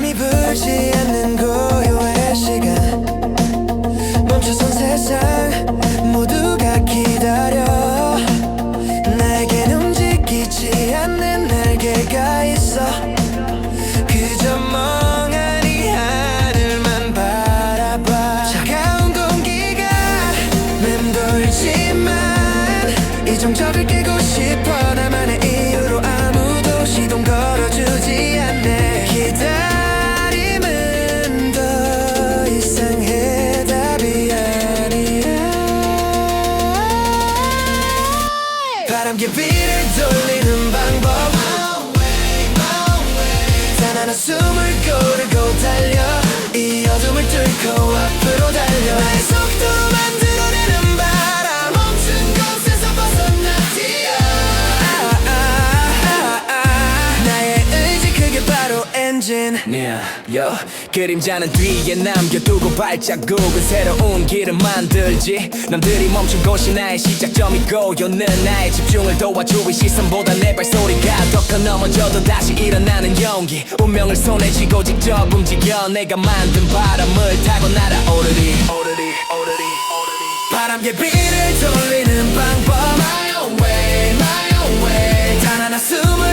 불지 않는 고요의 시간. 멈춰선 세상 모두가 기다려. 내겐 움직이지 않는 날개가 있어. 그저 멍하니 하늘만 바라봐. 차가운 공기가 맴돌지만 이 정적을 깨 바람 엔진. Yeah, yo. 그림자는 뒤에 남겨두고 발자국은 새로운 길을 만들지. 남들이 멈춘 곳이 나의 시작점이고 요는 나의 집중을 도와주기 시선보다 내 발소리가 더 커 넘어져도 다시 일어나는 용기. 운명을 손에 쥐고 직접 움직여 내가 만든 바람을 타고 날아오르리. 오르리 오르리 오르리. 바람개 비를 돌리는 방법 My own way, my own way. 단 하나 숨을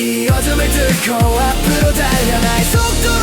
이 어둠을 뚫고 앞으로 달려 나의 속